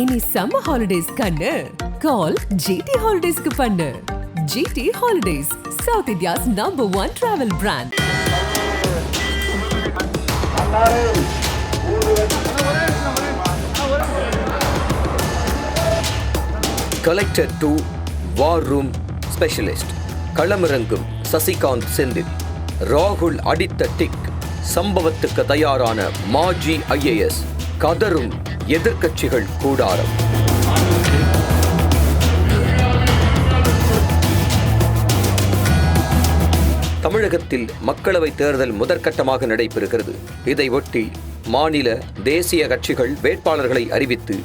இனி summer holidays கண்ணு. கால் GT ஹாலிடேஸ்க்கு பண்ணு. GT holidays south India's number one travel brand collector to war room specialist களமிறங்கும் Sasikanth Senthil ராகுல் அடித்த டிக் சம்பவத்துக்கு தயாரான மாஜி ஐஏஎஸ் கதரும் எதிர்க்கட்சிகள் கூடாரம். தமிழகத்தில் மக்களவைத் தேர்தல் முதற்கட்டமாக நடைபெறுகிறது. இதையொட்டி மாநில தேசிய கட்சிகள் வேட்பாளர்களை அறிவித்து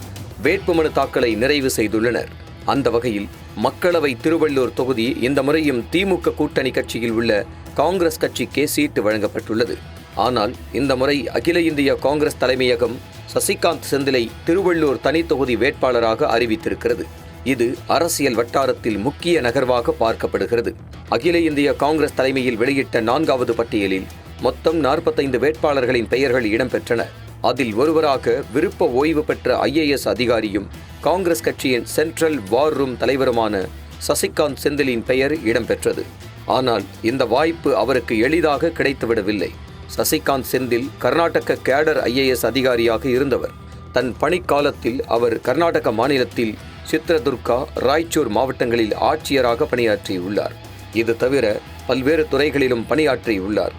வேட்புமனு தாக்கலை நிறைவு செய்துள்ளனர். அந்த வகையில் மக்களவை திருவள்ளூர் தொகுதி இந்த முறையும் திமுக கூட்டணி கட்சியில் உள்ள காங்கிரஸ் கட்சிக்கே சீட்டு வழங்கப்பட்டுள்ளது. ஆனால் இந்த முறை அகில இந்திய காங்கிரஸ் தலைமையகம் சசிகாந்த் செந்திலை திருவள்ளூர் தனித்தொகுதி வேட்பாளராக அறிவித்திருக்கிறது. இது அரசியல் வட்டாரத்தில் முக்கிய நகர்வாக பார்க்கப்படுகிறது. அகில இந்திய காங்கிரஸ் தலைமையில் வெளியிட்ட நான்காவது பட்டியலில் மொத்தம் நாற்பத்தைந்து வேட்பாளர்களின் பெயர்கள் இடம்பெற்றன. அதில் ஒருவராக விருப்ப ஓய்வு பெற்ற ஐஏஎஸ் அதிகாரியும் காங்கிரஸ் கட்சியின் சென்ட்ரல் வார் ரூம் தலைவருமான சசிகாந்த் செந்திலின் பெயர் இடம்பெற்றது. ஆனால் இந்த வாய்ப்பு அவருக்கு எளிதாக கிடைத்துவிடவில்லை. சசிகாந்த் செந்தில் கர்நாடக கேடர் ஐஏஎஸ் அதிகாரியாக இருந்தவர். தன் பணிக்காலத்தில் அவர் கர்நாடக மாநிலத்தில் சித்ரதுர்கா ராய்ச்சூர் மாவட்டங்களில் ஆட்சியராக பணியாற்றியுள்ளார். இது தவிர பல்வேறு துறைகளிலும் பணியாற்றியுள்ளார்.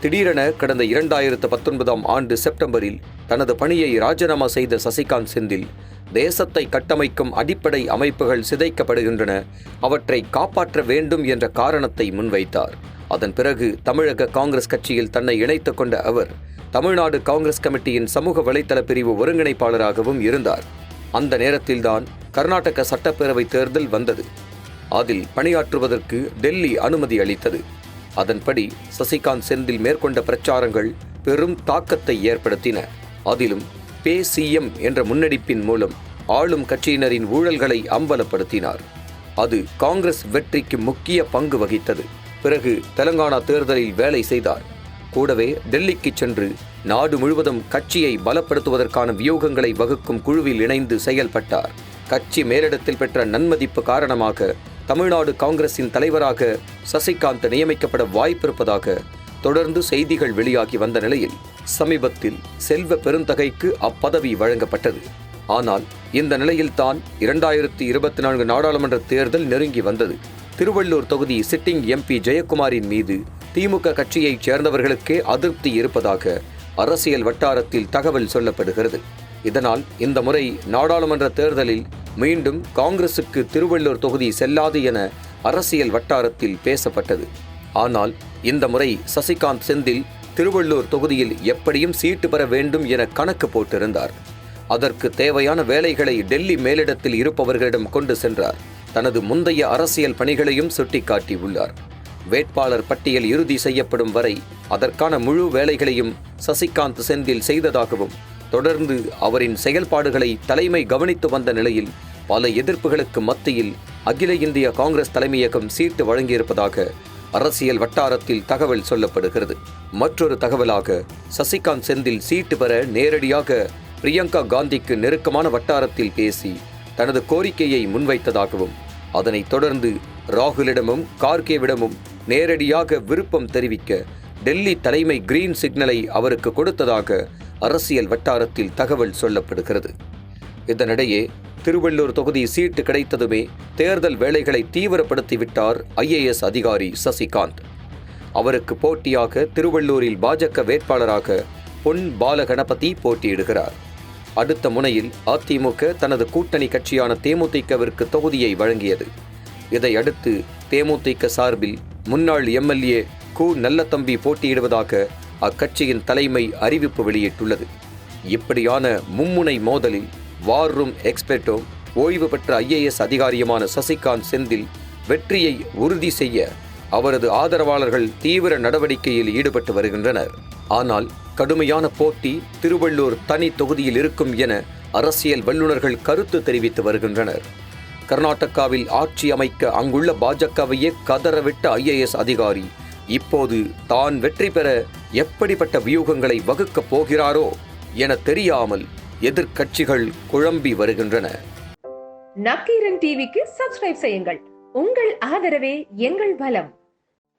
திடீரென கடந்த இரண்டாயிரத்து பத்தொன்பதாம் ஆண்டு செப்டம்பரில் தனது பணியை ராஜினாமா செய்த சசிகாந்த் செந்தில் தேசத்தை கட்டமைக்கும் அடிப்படை அமைப்புகள் சிதைக்கப்படுகின்றன அவற்றை காப்பாற்ற வேண்டும் என்ற காரணத்தை முன்வைத்தார். அதன் பிறகு தமிழக காங்கிரஸ் கட்சியில் தன்னை இணைத்துக் கொண்ட அவர் தமிழ்நாடு காங்கிரஸ் கமிட்டியின் சமூக வலைதள பிரிவு ஒருங்கிணைப்பாளராகவும் இருந்தார். அந்த நேரத்தில்தான் கர்நாடக சட்டப்பேரவை தேர்தல் வந்தது. அதில் பணியாற்றுவதற்கு டெல்லி அனுமதி அளித்தது. அதன்படி சசிகாந்த் செந்தில் மேற்கொண்ட பிரச்சாரங்கள் பெரும் தாக்கத்தை ஏற்படுத்தின. அதிலும் பே சிஎம் என்ற முன்னெடுப்பின் மூலம் ஆளும் கட்சியினரின் ஊழல்களை அம்பலப்படுத்தினார். அது காங்கிரஸ் வெற்றிக்கு முக்கிய பங்கு வகித்தது. பிறகு தெலங்கானா தேர்தலில் வேலை செய்தார். கூடவே டெல்லிக்கு சென்று நாடு முழுவதும் கட்சியை பலப்படுத்துவதற்கான வியூகங்களை வகுக்கும் குழுவில் இணைந்து செயல்பட்டார். கட்சி மேலிடத்தில் பெற்ற நன்மதிப்பு காரணமாக தமிழ்நாடு காங்கிரசின் தலைவராக சசிகாந்த் நியமிக்கப்பட வாய்ப்பிருப்பதாக தொடர்ந்து செய்திகள் வெளியாகி வந்த நிலையில் சமீபத்தில் செல்வ பெருந்தகைக்கு அப்பதவி வழங்கப்பட்டது. ஆனால் இந்த நிலையில்தான் இரண்டாயிரத்தி இருபத்தி நான்கு நாடாளுமன்ற தேர்தல் நெருங்கி வந்தது. திருவள்ளூர் தொகுதி சிட்டிங் எம்பி ஜெயக்குமாரின் மீது திமுக கட்சியைச் சேர்ந்தவர்களுக்கே அதிருப்தி இருப்பதாக அரசியல் வட்டாரத்தில் தகவல் சொல்லப்படுகிறது. இதனால் இந்த முறை நாடாளுமன்ற தேர்தலில் மீண்டும் காங்கிரசுக்கு திருவள்ளூர் தொகுதி செல்லாது என அரசியல் வட்டாரத்தில் பேசப்பட்டது. ஆனால் இந்த முறை சசிகாந்த் செந்தில் திருவள்ளூர் தொகுதியில் எப்படியும் சீட்டு பெற வேண்டும் என கணக்கு போட்டிருந்தார். அதற்கு தேவையான வேலைகளை டெல்லி மேலிடத்தில் இருப்பவர்களிடம் கொண்டு சென்றார். தனது முந்தைய அரசியல் பணிகளையும் சுட்டிக்காட்டியுள்ளார். வேட்பாளர் பட்டியல் இறுதி செய்யப்படும் வரை அதற்கான முழு வேலைகளையும் சசிகாந்த் செந்தில் செய்ததாகவும் தொடர்ந்து அவரின் செயல்பாடுகளை தலைமை கவனித்து வந்த நிலையில் பல எதிர்ப்புகளுக்கு மத்தியில் அகில இந்திய காங்கிரஸ் தலைமையகம் சீட்டு வழங்கியிருப்பதாக அரசியல் வட்டாரத்தில் தகவல் சொல்லப்படுகிறது. மற்றொரு தகவலாக சசிகாந்த் செந்தில் சீட்டு பெற நேரடியாக பிரியங்கா காந்திக்கு நெருக்கமான வட்டாரத்தில் பேசி தனது கோரிக்கையை முன்வைத்ததாகவும் அதனைத் தொடர்ந்து ராகுலிடமும் கார்கேவிடமும் நேரடியாக விருப்பம் தெரிவிக்க டெல்லி தலைமை கிரீன் சிக்னலை அவருக்கு கொடுத்ததாக அரசியல் வட்டாரத்தில் தகவல் சொல்லப்படுகிறது. இதனிடையே திருவள்ளூர் தொகுதி சீட்டு கிடைத்ததுமே தேர்தல் வேலைகளை தீவிரப்படுத்திவிட்டார் ஐஏஎஸ் அதிகாரி சசிகாந்த். அவருக்கு போட்டியாக திருவள்ளூரில் பாஜக வேட்பாளராக பொன் பாலகணபதி போட்டியிடுகிறார். அடுத்த முனையில் அதிமுக தனது கூட்டணி கட்சியான தேமுதிகவிற்கு தொகுதியை வழங்கியது. இதையடுத்து தேமுதிக சார்பில் முன்னாள் எம்எல்ஏ கு நல்லதம்பி போட்டியிடுவதாக அக்கட்சியின் தலைமை அறிவிப்பு வெளியிட்டுள்ளது. இப்படியான மும்முனை மோதலில் வார் ரூம் எக்ஸ்பெர்ட்டோ ஓய்வு பெற்ற ஐஏஎஸ் அதிகாரியுமான சசிகாந்த் செந்தில் வெற்றியை உறுதி செய்ய அவரது ஆதரவாளர்கள் தீவிர நடவடிக்கையில் ஈடுபட்டு வருகின்றனர். ஆனால் கடுமையான போட்டி திருவள்ளூர் தனி தொகுதியில் இருக்கும் என அரசியல் வல்லுநர்கள் கருத்து தெரிவித்து வருகின்றனர். கர்நாடகாவில் ஆட்சி அமைக்க அங்குள்ள பாஜகவையே கதறவிட்ட ஐஏஎஸ் அதிகாரி இப்போது தான் வெற்றி பெற எப்படிப்பட்ட வியூகங்களை வகுக்கப் போகிறாரோ என தெரியாமல் எதிர்க்கட்சிகள் குழம்பி வருகின்றன. நக்கீரன் டிவிக்கு சப்ஸ்கிரைப் செய்யுங்கள். உங்கள் ஆதரவே எங்கள் பலம்.